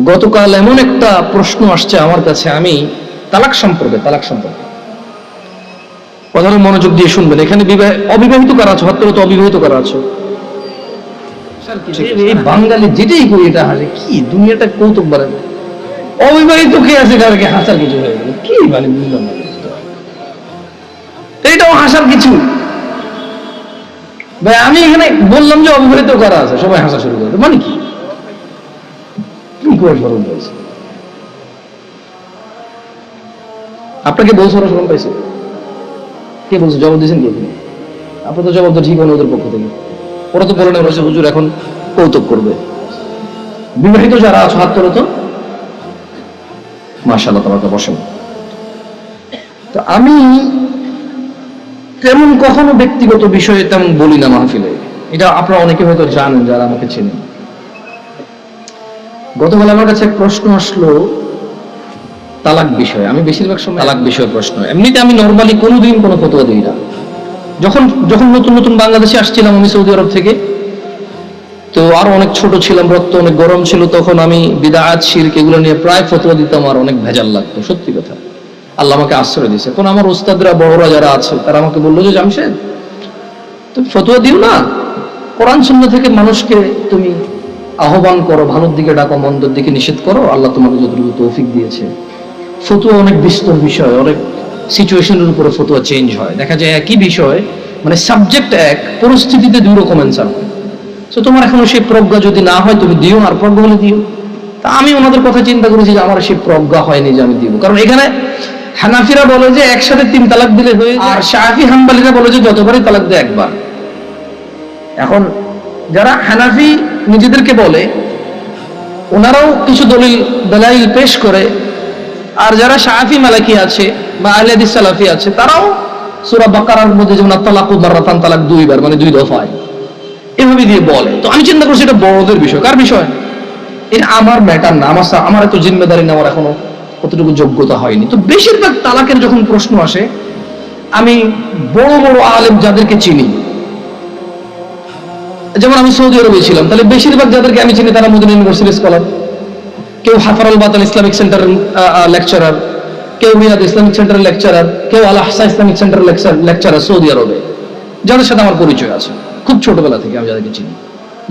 গতকাল এমন একটা প্রশ্ন আসছে আমার কাছে আমি তালাক সম্পর্কে তালাক সম্পর্কে। কথাটা মনোযোগ দিয়ে শুনবেন। এখানে বিবাহ- অবিবাহিত কারা আছো? হত্যার তো অবিবাহিত কারা আছো? এই বাঙালি যেটাই করি এটা হাসে। কি দুনিয়াটা কৌতুক বাড়ে অবিবাহিত কে আছে কারকে হাসার কিছু হয়ে গেল। কি মানে বুঝলাম না এটাও হাসার কিছু। ভাই আমি এখানে বললাম যে অবিবাহিত করা আছে? সবাই হাসা শুরু করে মানে কি? করে স্মরণ পাইছে আপনাকে বলছো ওরা স্মরণ পাইছে। কে বলছে, জবাব দিয়েছেন কে আপনি? আপনার তো জবাব তো ঠিক হলো ওদের পক্ষ থেকে। ওরা তো বলে বলেছে, হুজুর, এখন কৌতুক করবে। বিবাহিত যারা আছো, হাত তোলো তো। মাশাল্লাহ তোমাকে বসেন। তো আমি তেমন কখনো ব্যক্তিগত বিষয়ে তেমন বলি না মাহফিলে। এটা আপনারা অনেকে হয়তো জানেন, যারা আমাকে চেনেন। গতকাল আমার কাছে প্রশ্ন আসলো তালাক বিষয়ে। আমি বেশিরভাগ সময় তালাক বিষয়ে প্রশ্ন। এমনিতে আমি নর্মালি কোনোদিন কোনো ফতোয়া দিই না। যখন যখন নতুন নতুন বাংলাদেশে আসছিলাম আমি সৌদি আরব থেকে তো আরও অনেক ছোট ছিলাম রক্ত অনেক গরম ছিল তখন আমি বিদায়াত শিরক এগুলো নিয়ে প্রায় ফতোয়া দিতাম আর অনেক ভেজাল লাগতো সত্যি কথা। আল্লাহ আমাকে আশ্রয় দিয়েছে। এখন আমার ওস্তাদরা বড়রা যারা আছে তারা আমাকে বলল যে জামশেদ তুমি ফতোয়া দিও না। কোরআন শূন্য থেকে মানুষকে তুমি আহ্বান করো, ভালোর দিকে ডাকো, মন্দর দিকে নিষেধ করো, আল্লাহ তোমাকে যতটুকু তৌফিক দিয়েছে। ফতুয়া অনেক বিস্তর বিষয়, অনেক সিচুয়েশনের উপরে ফতুয়া চেঞ্জ হয়। দেখা যায় একই বিষয় মানে সাবজেক্ট এক, পরিস্থিতিতে দুই রকম অ্যান্সার হয়। তো তোমার এখনও সেই প্রজ্ঞা যদি না হয়, তুমি দিও আর প্রজ্ঞা হলে দিও। তা আমি ওনাদের কথা চিন্তা করেছি যে আমার সেই প্রজ্ঞা হয়নি যে আমি দিব। কারণ এখানে হানাফিরা বলে যে একসাথে তিন তালাক দিলে হয়ে আর শাহি হাম্বালিরা বলে যে যতবারই তালাক দেয় একবার। এখন যারা হানাফি নিজেদেরকে বলে, ওনারাও কিছু দলিল, দলাইল পেশ করে, আর যারা শাহি মালাকি আছে বা আহলাদিস সালাফি আছে, তারাও সূরা বাকারার মধ্যে যেমন তালাক মারাতান তালাক দুইবার মানে দুই দফায়, এভাবে দিয়ে বলে। তো আমি চিন্তা করছি এটা বড়দের বিষয়। কার বিষয়? এটা আমার ম্যাটার না। আমার আমার এত জিম্মেদারি নেওয়ার এখনও কতটুকু যোগ্যতা হয়নি। তো বেশিরভাগ তালাকের যখন প্রশ্ন আসে, আমি বড় বড় আলেম যাদেরকে চিনি যেমন আমি সৌদি আরবে ছিলাম, তাহলে বেশিরভাগ যাদেরকে আমি চিনি তারা মদিনা ইউনিভার্সিটি স্কলার। কেউ হাফারুল বাতাল ইসলামিক সেন্টারের লেকচারার কেউ রিয়াদ ইসলামিক সেন্টারের লেকচারার কেউ আল আহসা ইসলামিক সেন্টারের লেকচারার সৌদি আরবে। যাদের সাথে আমার পরিচয় আছে, খুব ছোটবেলা থেকে আমি যাদেরকে চিনি,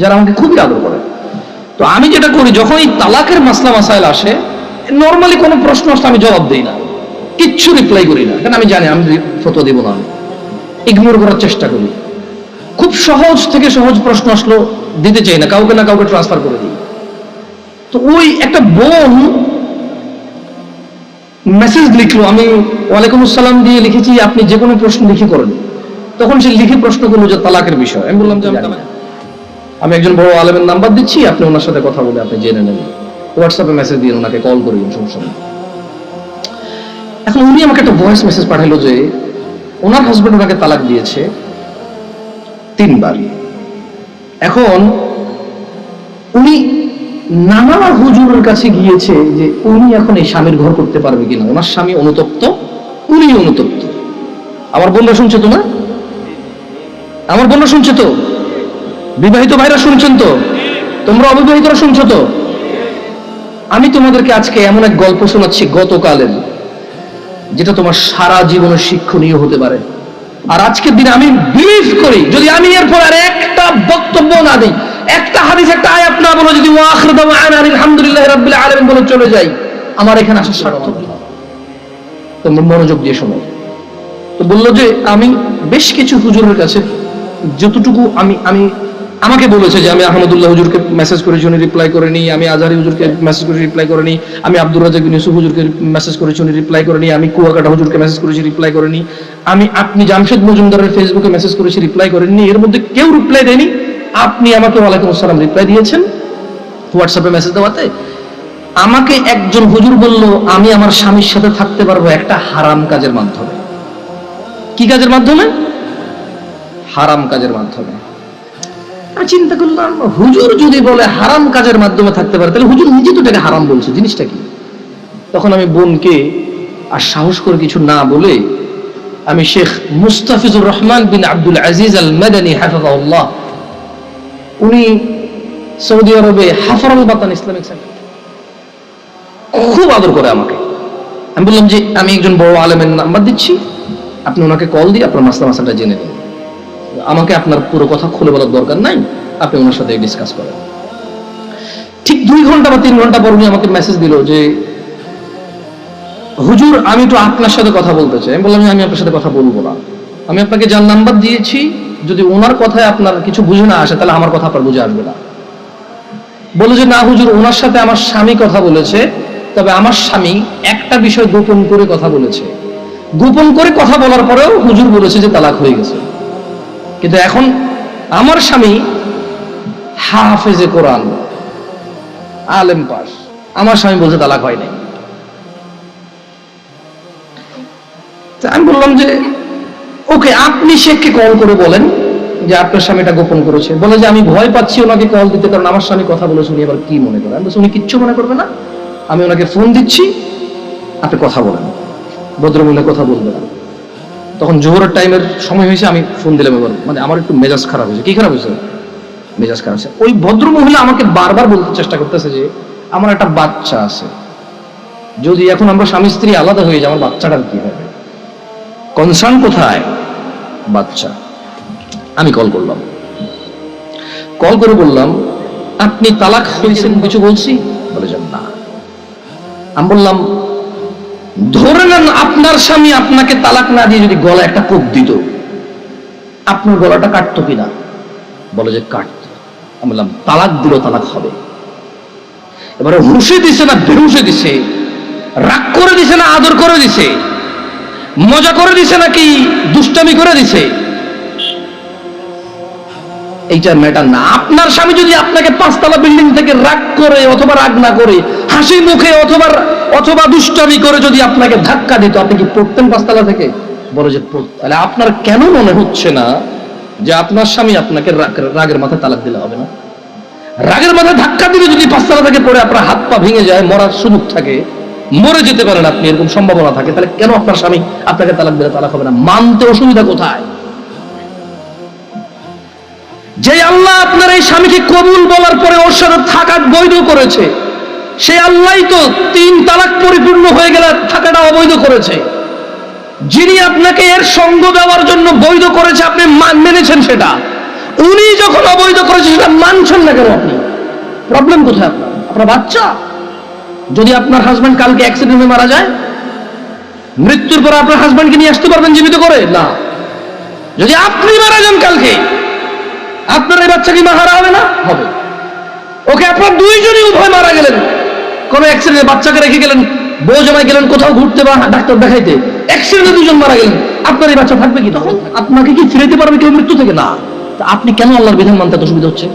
যারা আমাকে খুবই আদর করে। তো আমি যেটা করি যখন এই তালাকের মাসলা মাসাইল আসে নর্মালি কোনো প্রশ্ন আসলে আমি জবাব দিই না, কিচ্ছু রিপ্লাই করি না, কারণ আমি জানি আমি ফটো দিব না ইগনোর করার চেষ্টা করি। খুব সহজ থেকে সহজ প্রশ্ন আসলো, দিতে চাই না, কাউকে না কাউকে ট্রান্সফার করে দিই। তো ওই একটা বোন মেসেজ লিখলো, আমি ওয়ালাইকুম আসসালাম দিয়ে লিখেছি, আপনি যে কোনো প্রশ্ন লিখে করেন। তখন সে লিখে প্রশ্ন করল যে তালাকের বিষয়, আমি বললাম যে আমি একজন বড় আলেমের নাম্বার দিচ্ছি, আপনি ওনার সাথে কথা বলে আপনি জেনে নেবেন। হোয়াটসঅ্যাপে মেসেজ দিয়ে ওনাকে কল করে দিন সমস্যা এখন উনি আমাকে একটা ভয়েস মেসেজ পাঠালো যে, ওনার হাজবেন্ড ওনাকে তালাক দিয়েছে তিনবার। এখন উনি নানা হুজুরের কাছে গিয়েছে যে উনি এখন এই স্বামীর ঘর করতে পারবে কিনা। ওনার স্বামী অনুতপ্ত, উনি অনুতপ্ত। আমার বোনরা শুনছে তো না? আমার বোনরা শুনছে তো? বিবাহিত ভাইরা শুনছেন তো? তোমরা অবিবাহিতরা শুনছো তো? আমি তোমাদেরকে আজকে এমন এক গল্প শোনাচ্ছি গতকালের, যেটা তোমার সারা জীবনের শিক্ষণীয় হতে পারে। আর আজকের দিনে আমি বিলিভ করি, যদি আমি এরপর আর একটা বক্তব্য না দিই, একটা হাদিস, একটা আয়াত না বলো, যদি আলহামদুলিল্লাহ রাব্বিল আলামিন বলে চলে যাই, আমার এখানে আসার সার্থক তোমরা মনোযোগ দিয়ে শোনো। তো বলল যে, আমি বেশ কিছু হুজুরের কাছে, যতটুকু আমি আমি আমাকে বলেছে যে আমি আহমদুল্লাহ হুজুরকে মেসেজ করেছি, উনি রিপ্লাই করেনি। আমি আজহারি হুজুরকে মেসেজ করেছি রিপ্লাই করেনি। আমি আব্দুর রাজাক ইউসুফ হুজুরকে মেসেজ করেছি, উনি রিপ্লাই করেনি। আমি কুয়াকাটা হুজুরকে মেসেজ করেছি রিপ্লাই করেনি। আমি আপনি জামশেদ মজুমদারের ফেসবুকে মেসেজ করেছি রিপ্লাই করেননি। এর মধ্যে কেউ রিপ্লাই দেয়নি। আপনি আমাকে ওয়ালাইকুম আসসালাম রিপ্লাই দিয়েছেন হোয়াটসঅ্যাপে মেসেজ দেওয়াতে। আমাকে একজন হুজুর বলল, আমি আমার স্বামীর সাথে থাকতে পারব একটা হারাম কাজের মাধ্যমে। কি কাজের মাধ্যমে? হারাম কাজের মাধ্যমে। আমি চিন্তা করলাম, হুজুর যদি বলে হারাম কাজের মাধ্যমে থাকতে পারে, তাহলে হুজুর নিজে তো এটাকে হারাম বলছে, জিনিসটা কি? তখন আমি বোনকে আর সাহস করে কিছু না বলে আমি শেখ মুস্তাফিজুর রহমান বিন আব্দুল আজিজ আল মাদানী হাফিজাহুল্লাহ, উনি সৌদি আরবে হাফারুল বাতান ইসলামিক সেন্টার খুব আদর করে আমাকে। আমি বললাম যে, আমি একজন বড় আলেমের নাম্বার দিচ্ছি, আপনি ওনাকে কল দিয়ে আপনার মাসলা মাসাটা জেনে নিন। আমাকে আপনার পুরো কথা খুলে বলার দরকার নাই, আপনি ওনার সাথে ডিসকাস করেন। ঠিক দুই ঘণ্টা বা তিন ঘণ্টা পর উনি আমাকে মেসেজ দিল যে, হুজুর, আমি একটু আপনার সাথে কথা বলতে চাই। আমি বললাম, আমি আপনার সাথে কথা বলব না। আমি আপনাকে যার নাম্বার দিয়েছি, যদি ওনার কথায় আপনার কিছু বুঝে না আসে, তাহলে আমার কথা আপনার বুঝে আসবে না। বলে যে, না হুজুর, ওনার সাথে আমার স্বামী কথা বলেছে, তবে আমার স্বামী একটা বিষয় গোপন করে কথা বলেছে। গোপন করে কথা বলার পরেও হুজুর বলেছে যে, তালাক হয়ে গেছে। কিন্তু এখন আমার স্বামী হাফেজে কোরআন, আলেম পাস। আমার স্বামী বলছে তালাক হয় নাই। আমি বললাম যে, ওকে, আপনি শেখকে কল করে বলেন যে আপনার স্বামী এটা গোপন করেছে। বলে যে আমি ভয় পাচ্ছি ওনাকে কল দিতে, কারণ আমার স্বামী কথা বলেছে উনি এবার কি মনে করেন উনি কিচ্ছু মনে করবে না। আমি ওনাকে ফোন দিচ্ছি, আপনি কথা বলেন। ভদ্রমহিলা কথা বলবে না। তখন জোহরের টাইমের সময় হয়েছে, আমি ফোন দিলাম এবার। মানে আমার একটু মেজাজ খারাপ হয়েছে। কি খারাপ হয়েছে? মেজাজ খারাপ হয়েছে। ওই ভদ্র মহিলা আমাকে বারবার বলতে চেষ্টা করতেছে যে, আমার একটা বাচ্চা আছে। যদি এখন আমরা স্বামী স্ত্রী আলাদা হয়ে যাই, আমার বাচ্চাটার কি হবে? কনসার্ন কোথায়? বাচ্চা। আমি কল করলাম। কল করে বললাম, আপনি তালাক হয়েছেন কিছু বলছি? বলে যান না। আমি বললাম ধরে নেন আপনার স্বামী আপনাকে তালাক না দিয়ে যদি গলা একটা কোপ দিত, আপনার গলাটা কাটতো কিনা? বলে যে কাটত। আমি বললাম, তালাক দিল, তালাক হবে। এবারে হুসে দিছে না বেহুসে দিছে? রাগ করে দিছে না আদর করে দিছে? মজা করে দিছে নাকি দুষ্টামি করে দিছে? এইটা ম্যাটার না। আপনার স্বামী যদি আপনাকে পাঁচতলা বিল্ডিং থেকে রাগ করে অথবা রাগ না করে, হাসি মুখে অথবা অথবা দুষ্টামি করে যদি আপনাকে ধাক্কা দিত, আপনি কি পড়তেন পাঁচতলা থেকে? বড় যে। তাহলে আপনার কেন মনে হচ্ছে না যে আপনার স্বামী আপনাকে রাগের মাথায় তালাক দিলে হবে না? রাগের মাথায় ধাক্কা দিলে যদি পাঁচতলা থেকে পড়ে আপনার হাত পা ভেঙে যায়, মরার সুযোগ থাকে, মরে যেতে পারেন আপনি, এরকম সম্ভাবনা থাকে, তাহলে কেন আপনার স্বামী আপনাকে তালাক দিলে তালাক হবে না? মানতে অসুবিধা কোথায়? যে আল্লাহ আপনার এই স্বামীকে কবুল বলার পরে ওর সাথে থাকা বৈধ করেছে, সেই আল্লাহই তো তিন তালাক পরিপূর্ণ হয়ে গেলে থাকাটা অবৈধ করেছে। যিনি আপনাকে এর সঙ্গ দেওয়ার জন্য বৈধ করেছে, আপনি মান- মেনেছেন সেটা। উনি যখন অবৈধ করেছে, সেটা মানছেন না কেন আপনি? প্রবলেম কোথায় আপনার? আপনার বাচ্চা? যদি আপনার হাজবেন্ড কালকে অ্যাক্সিডেন্টে মারা যায়, মৃত্যুর পর আপনার হাজবেন্ডকে নিয়ে আসতে পারবেন জীবিত করে? না। যদি আপনি মারা যান কালকে আপনার এই বাচ্চা কি মাহারা হবে না? হবে। ওকে, আপনার দুইজনই উভয় মারা গেলেন। কোনো অ্যাক্সিডেন্টে বাচ্চাকে রেখে গেলেন, বউ জমায় গেলেন, কোথাও ঘুরতে বা ডাক্তার দেখাইতে। অ্যাক্সিডেন্টে দুজন মারা গেলেন। আপনার এই বাচ্চা থাকবে কি তখন? আপনাকে কি ফিরাইতে পারবে কেউ মৃত্যু থেকে? না। তা আপনি কেন আল্লাহর বিধান মানতে অসুবিধা হচ্ছে?